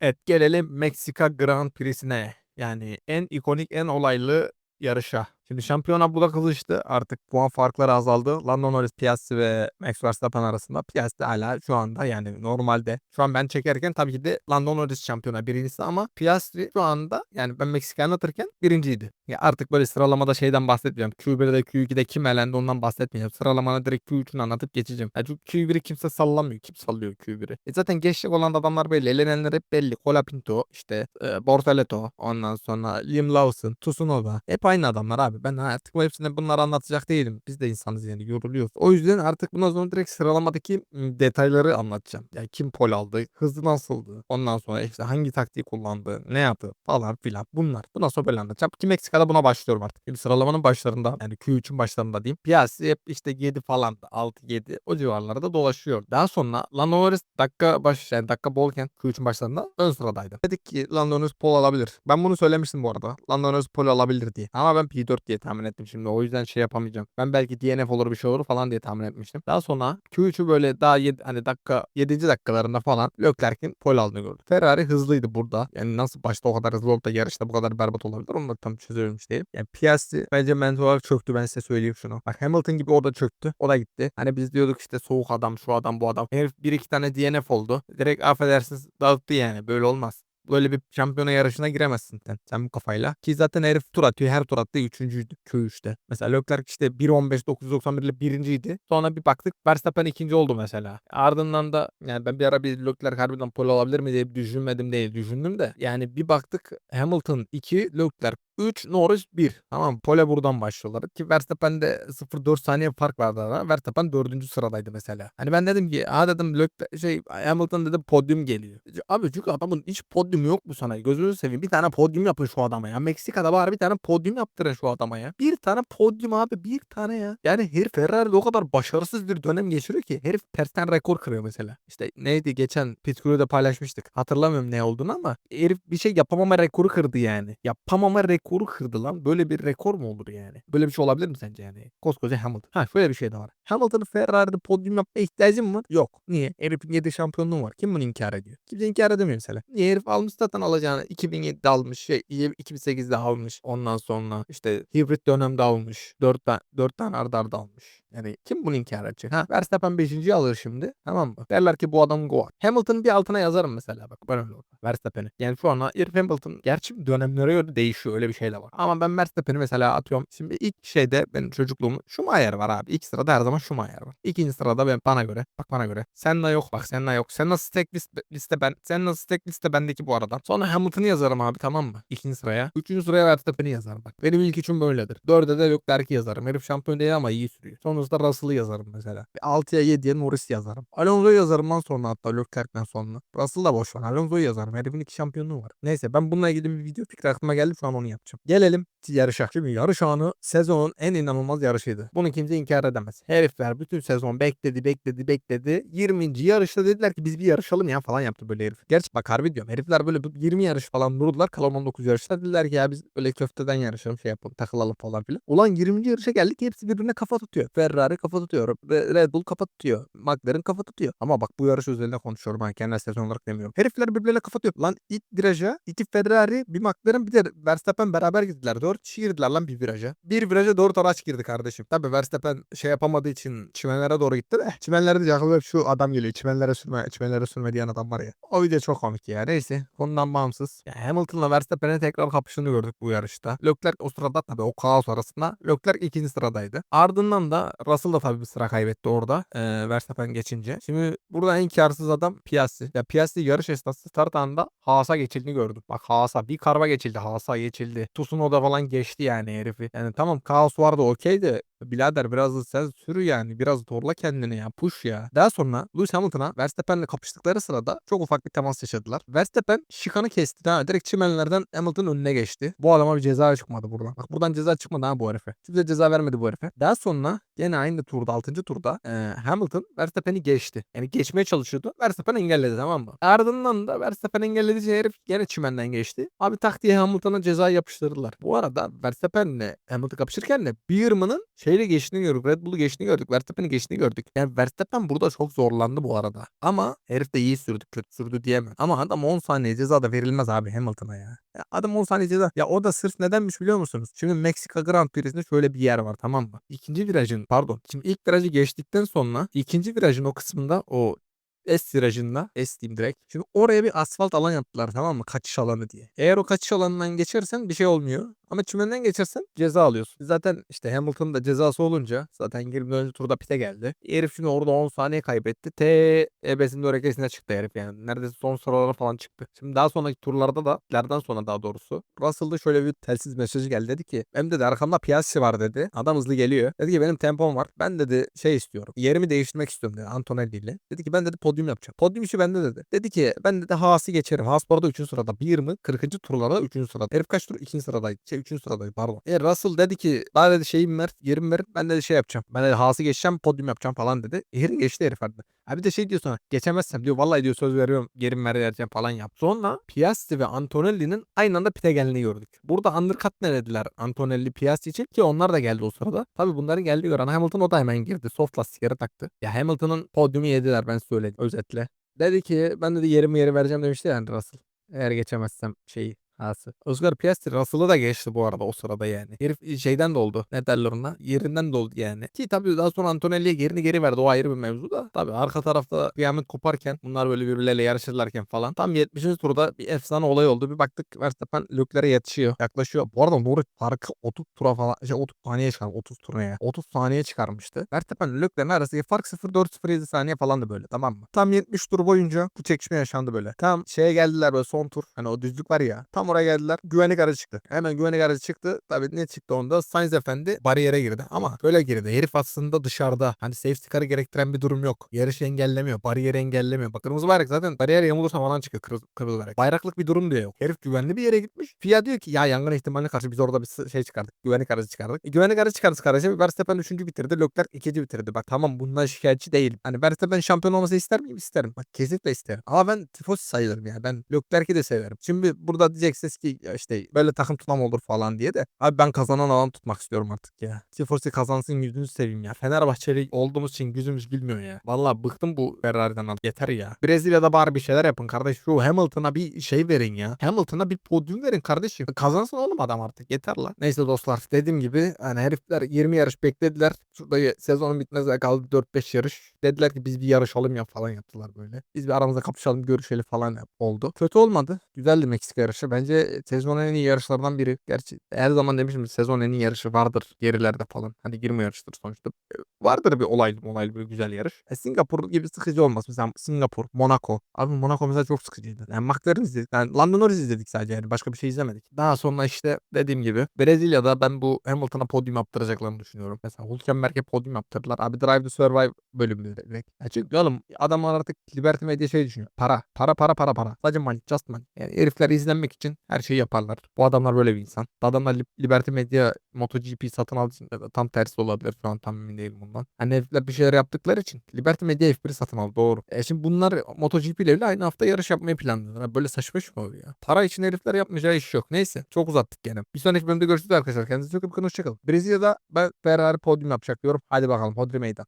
Evet gelelim Meksika Grand Prix'sine. Yani en ikonik, en olaylı yarışa. Şimdi şampiyona burada kızıştı. Artık puan farkları azaldı. Lando Norris, Piastri ve Max Verstappen arasında. Piastri hala şu anda yani normalde. Şu an ben çekerken tabii ki de Lando Norris şampiyona birincisi ama Piastri şu anda yani ben Meksika'yı anlatırken birinciydi. Ya artık böyle sıralamada şeyden bahsetmeyeceğim. Q1'de Q2'de kim elendi ondan bahsetmeyeceğim. Sıralamada direkt Q3'ünü anlatıp geçeceğim. Ya çünkü Q1'i kimse sallamıyor. Kim sallıyor Q1'i? E zaten geçecek olan adamlar belli. Elenenler hep belli. Colapinto, işte e, Bortoleto, ondan sonra Liam Lawson, Tsunoda. Hep aynı adamlar abi. Ben artık bu hepsine bunları anlatacak değilim. Biz de insanız yani yoruluyoruz. O yüzden artık bundan sonra direkt sıralamadaki detayları anlatacağım. Yani kim pol aldı, hızı nasıldı, ondan sonra işte hangi taktiği kullandı, ne yaptı falan filan bunlar. Bundan sonra böyle anlatacağım. Ki Meksika'da buna başlıyorum artık. Şimdi sıralamanın başlarında yani Q3'ün başlarında diyeyim. Piastri hep işte 7 falan 6-7 o civarlarda dolaşıyor. Daha sonra Lando Norris dakika baş yani dakika bolken Q3'ün başlarında ön sıradaydı. Dedik ki Lando Norris pol alabilir. Ben bunu söylemiştim bu arada. Lando Norris pol alabilir diye. Ama ben P4 diye tahmin ettim şimdi. O yüzden şey yapamayacağım. Ben belki DNF olur bir şey olur falan diye tahmin etmiştim. Daha sonra Q3'ü böyle daha 7, hani dakika 7. dakikalarında falan Leclerc'in pol aldığını gördüm. Ferrari hızlıydı burada. Yani nasıl başta o kadar hızlı olup da yarışta bu kadar berbat olabilir onu da tam çözebilmiş değilim. Yani Piastri bence mental olarak çöktü ben size söyleyeyim şunu. Bak Hamilton gibi orada çöktü. O da gitti. Hani biz diyorduk işte soğuk adam şu adam bu adam. Herif bir iki tane DNF oldu. Direkt affedersiniz dağıttı yani böyle olmaz. Böyle bir şampiyona yarışına giremezsin sen. Sen bu kafayla. Ki zaten herif tur atıyor. Her tur attığı üçüncüydü Q3'te. Mesela Leclerc işte 1.15 991 ile birinciydi. Sonra bir baktık Verstappen ikinci oldu mesela. Ardından da yani ben bir ara bir Leclerc harbiden pole alabilir mi diye düşünmedim değil. Düşündüm de. Yani bir baktık Hamilton 2, Leclerc 3, Norris 1. Tamam pole buradan başlıyorlar. Ki Verstappen'de 0.4 saniye fark vardı arada. Verstappen 4. sıradaydı mesela. Hani ben dedim ki ha dedim Leclerc şey Hamilton dedi podyum geliyor. Abi çünkü adamın hiç podyum yok mu sana? Gözünüzü seveyim. Bir tane podyum yapın şu adama ya. Meksika'da bari bir tane podyum yaptırın şu adama ya. Bir tane podyum abi bir tane ya. Yani herif Ferrari'de o kadar başarısız bir dönem geçiriyor ki herif tersten rekor kırıyor mesela. İşte neydi geçen pit crew'da paylaşmıştık. Hatırlamıyorum ne olduğunu ama herif bir şey yapamama rekoru kırdı yani. Yapamama rekoru kırdı lan. Böyle bir rekor mu olur yani? Böyle bir şey olabilir mi sence yani? Koskoca Hamilton. Ha şöyle bir şey de var. Hamilton'ın Ferrari'de podyum yapma ihtiyacı mı var? Yok. Niye? Herifin 7 şampiyonluğu var. Kim bunu inkar ediyor? Kimse inkar edemiyor mesela. Niye herif almış zaten alacağını 2007'de almış şey 2008'de almış. Ondan sonra işte hibrit dönemde almış. 4 tane 4 tane arda arda almış. Yani kim bunu inkar edecek? Ha Verstappen 5. alır şimdi. Tamam mı? Derler ki bu adam go. Hamilton'ın bir altına yazarım mesela bak ben öyle olur. Verstappen'i. Yani şu an Irv Hamilton gerçi dönemlere göre değişiyor öyle bir şey de var. Ama ben Verstappen'i mesela atıyorum. Şimdi ilk şeyde benim çocukluğum Schumacher var abi. İlk sırada her zaman Schumacher var. İkinci sırada ben bana göre. Bak bana göre. Senna yok. Bak Senna yok. Sen nasıl tek liste, liste ben. Sen nasıl tek liste bendeki bu arada. Sonra Hamilton'ı yazarım abi tamam mı? İkinci sıraya. Üçüncü sıraya Verstappen'i yazarım bak. Benim ilk üçüm böyledir. Dörde de Leclerc'i yazarım. Herif şampiyon değil ama iyi sürüyor. Sonrasında Russell'ı yazarım mesela. Bir 6'ya 7'ye Norris yazarım. Alonso'yu yazarım lan sonra hatta Leclerc'den sonra. Russell da boş ver. Alonso'yu yazarım. Herifin iki şampiyonluğu var. Neyse ben bununla ilgili bir video fikri aklıma geldi. Şu an onu yapacağım. Gelelim yarışa. Şimdi yarış anı sezonun en inanılmaz yarışıydı. Bunu kimse inkar edemez. Herifler bütün sezon bekledi bekledi bekledi. 20. yarışta dediler ki biz bir yarışalım ya falan yaptı böyle herif. Gerçi bak harbi diyorum. Herifler böyle bir 20 yarış falan durdular. Kalan 19 yarışta dediler ki ya biz böyle köfteden yarışalım şey yapalım takılalım falan filan. Ulan 20. yarışa geldik hepsi birbirine kafa tutuyor. Ferrari kafa tutuyor. Re- Red Bull kafa tutuyor. McLaren kafa tutuyor. Ama bak bu yarış özelinde konuşuyorum ben kendi sezon olarak demiyorum. Herifler birbirlerine kafa tutuyor. Lan ilk viraja iki Ferrari bir McLaren bir de Verstappen beraber girdiler. Dört kişi girdiler lan bir viraja. Bir viraja dört araç girdi kardeşim. Tabi Verstappen şey yapamadığı için çimenlere doğru gitti de. Çimenlerde de aklıma hep şu adam geliyor. Çimenlere sürme, çimenlere sürme diyen adam var ya. O video çok komik ya. Neyse konudan bağımsız. Ya Hamilton'la Verstappen'e tekrar kapışını gördük bu yarışta. Leclerc o sırada tabi o kaos arasında Leclerc ikinci sıradaydı. Ardından da Russell da tabi bir sıra kaybetti orada. Ee, Verstappen geçince. Şimdi burada en karsız adam Piastri. Ya Piastri yarış esnası start anında Haas'a geçildiğini gördüm. Bak Haas'a bir karba geçildi. Haas'a geçildi. Tsunoda falan geçti yani herifi. Yani tamam kaos vardı okey Birader biraz da sen sürü yani. Biraz zorla kendini ya. Push ya. Daha sonra Lewis Hamilton'a Verstappen'le kapıştıkları sırada çok ufak bir temas yaşadılar. Verstappen şikanı kesti. Ha, direkt çimenlerden Hamilton'ın önüne geçti. Bu adama bir ceza çıkmadı buradan. Bak buradan ceza çıkmadı ha bu herife. Kimse ceza vermedi bu herife. Daha sonra gene aynı turda 6. turda e, Hamilton Verstappen'i geçti. Yani geçmeye çalışıyordu. Verstappen engelledi tamam mı? Ardından da Verstappen engellediği herif gene çimenden geçti. Abi tak diye Hamilton'a ceza yapıştırdılar. Bu arada Verstappen'le Hamilton kapışırken de Beerman'ın şey şeyle geçtiğini gördük. Red Bull'u geçtiğini gördük. Verstappen'i geçtiğini gördük. Yani Verstappen burada çok zorlandı bu arada. Ama herif de iyi sürdü. Kötü sürdü diyemem. Ama adam 10 saniye ceza da verilmez abi Hamilton'a ya. ya. Adam 10 saniye ceza. Ya o da sırf nedenmiş biliyor musunuz? Şimdi Meksika Grand Prix'sinde şöyle bir yer var tamam mı? İkinci virajın pardon. Şimdi ilk virajı geçtikten sonra ikinci virajın o kısmında o S virajında S diyeyim direkt. Şimdi oraya bir asfalt alan yaptılar tamam mı? Kaçış alanı diye. Eğer o kaçış alanından geçersen bir şey olmuyor. Ama çimenden geçersen ceza alıyorsun. Zaten işte Hamilton'ın da cezası olunca zaten 20. turda pite geldi. Herif şimdi orada 10 saniye kaybetti. T ebesinin örekesine çıktı herif yani. Neredeyse son sıralara falan çıktı. Şimdi daha sonraki turlarda da lerden sonra daha doğrusu Russell'da şöyle bir telsiz mesajı geldi. Dedi ki hem dedi arkamda Piastri var dedi. Adam hızlı geliyor. Dedi ki benim tempom var. Ben dedi şey istiyorum. Yerimi değiştirmek istiyorum dedi Antonelli ile. Dedi ki ben dedi podyum yapacağım. Podyum işi bende dedi. Dedi ki ben dedi Haas'ı geçerim. Haas bu arada 3. sırada. 1 mi? 40. turlarda 3. sırada. Herif kaç tur? 2. sıradaydı. Şey 3. sıradaydı pardon. E Russell dedi ki bana dedi şeyim ver, yerim ver. Ben de şey yapacağım. Ben de Haas'ı geçeceğim, podyum yapacağım falan dedi. Herif geçti herif hadi. Abi de şey diyor sonra geçemezsem diyor vallahi diyor söz veriyorum yerim ver vereceğim falan yap. Sonra Piastri ve Antonelli'nin aynı anda pite geldiğini gördük. Burada undercut ne dediler Antonelli Piastri için ki onlar da geldi o sırada. Tabi bunların geldiği gören Hamilton o da hemen girdi. Soft lastikleri taktı. Ya Hamilton'ın podyumu yediler ben söyleyeyim özetle. Dedi ki ben dedi yerimi yeri vereceğim demişti yani Russell. Eğer geçemezsem şeyi Hası. Oscar Piastri Russell'ı da geçti bu arada o sırada yani. Herif şeyden de oldu. Ne derler ona? Yerinden de yani. Ki tabii daha sonra Antonelli'ye yerini geri verdi. O ayrı bir mevzu da. Tabii arka tarafta kıyamet koparken bunlar böyle birbirleriyle yarışırlarken falan. Tam 70. turda bir efsane olay oldu. Bir baktık Verstappen Leclerc'e yetişiyor. Yaklaşıyor. Bu arada Norris farkı 30 tura falan şey 30 saniye çıkar 30 turnaya. 30 saniye çıkarmıştı. Verstappen Leclerc'in arasındaki fark 0-4-0-7 saniye falandı böyle tamam mı? Tam 70 tur boyunca bu çekişme yaşandı böyle. Tam şeye geldiler böyle son tur. Hani o düzlük var ya. Tam oraya geldiler. Güvenlik aracı çıktı. Hemen güvenlik aracı çıktı. Tabii ne çıktı onda? Sainz Efendi bariyere girdi. Ama böyle girdi. Herif aslında dışarıda. Hani safety car'ı gerektiren bir durum yok. Yarışı engellemiyor. Bariyeri engellemiyor. Bak kırmızı bayrak zaten bariyer yamulursa falan çıkıyor kırmızı, kırmızı bayrak. Bayraklık bir durum diye yok. Herif güvenli bir yere gitmiş. FIA diyor ki ya yangın ihtimaline karşı biz orada bir şey çıkardık. Güvenlik aracı çıkardık. E, güvenlik aracı çıkardık kardeşim. Verstappen 3. bitirdi. Leclerc 2. bitirdi. Bak tamam bundan şikayetçi değilim. Hani Verstappen şampiyon olması ister miyim? İsterim. Bak kesinlikle isterim. Ama ben tifosi sayılırım yani. Ben Leclerc'i de severim. Şimdi burada diyeceksiniz ki ya işte böyle takım tutmam olur falan diye de. Abi ben kazanan adam tutmak istiyorum artık ya. Tifosi kazansın yüzünü seveyim ya. Fenerbahçeli olduğumuz için yüzümüz gülmüyor ya. Vallahi bıktım bu Ferrari'den artık. Yeter ya. Brezilya'da bari bir şeyler yapın kardeş. Şu Hamilton'a bir şey verin ya. Hamilton'a bir podyum verin kardeşim. Kazansın oğlum adam artık. Yeter lan. Neyse dostlar dediğim gibi hani herifler 20 yarış beklediler. Şurada sezonun bitmesine kaldı 4-5 yarış. Dediler ki biz bir yarışalım ya falan yaptılar böyle. Biz bir aramızda kapışalım görüşelim falan oldu. Kötü olmadı. Güzeldi Meksika yarışı. Bence sezonun en iyi yarışlardan biri. Gerçi her zaman demişim sezonun en iyi yarışı vardır gerilerde falan. Hani 20 yarıştır sonuçta. Vardır bir olaylı olaylı bir güzel yarış. E, Singapur gibi sıkıcı olmaz. Mesela Singapur, Monaco. Abi Monaco mesela çok sıkıcıydı. Yani McLaren izledik. Yani Lando Norris izledik sadece yani. Başka bir şey izlemedik. Daha sonra işte dediğim gibi Brezilya'da ben bu Hamilton'a podyum yaptıracaklarını düşünüyorum. Mesela Hülkenberg'e podyum yaptırdılar. Abi Drive to Survive bölümü direkt. Ya çünkü oğlum adamlar artık Liberty Media şey düşünüyor. Para. Para para para para. Sadece money. Just money. Yani herifler izlenmek için her şeyi yaparlar. Bu adamlar böyle bir insan. Adamlar Li- Liberty Media MotoGP satın aldığı için tam tersi olabilir. Şu an tam emin değilim bundan. Hani herifler bir şeyler yaptıkları için Liberty Media F1 satın aldı. Doğru. E şimdi bunlar MotoGP ile bile aynı hafta yarış yapmayı planlıyorlar. Ha, Böyle saçma şey mi oluyor ya? Para için herifler yapmayacağı iş yok. Neyse. Çok uzattık gene. Bir sonraki bölümde görüşürüz arkadaşlar. Kendinize çok iyi bakın. Hoşçakalın. Brezilya'da ben Ferrari podyum yapacak diyorum. Hadi bakalım. Hodri meydan.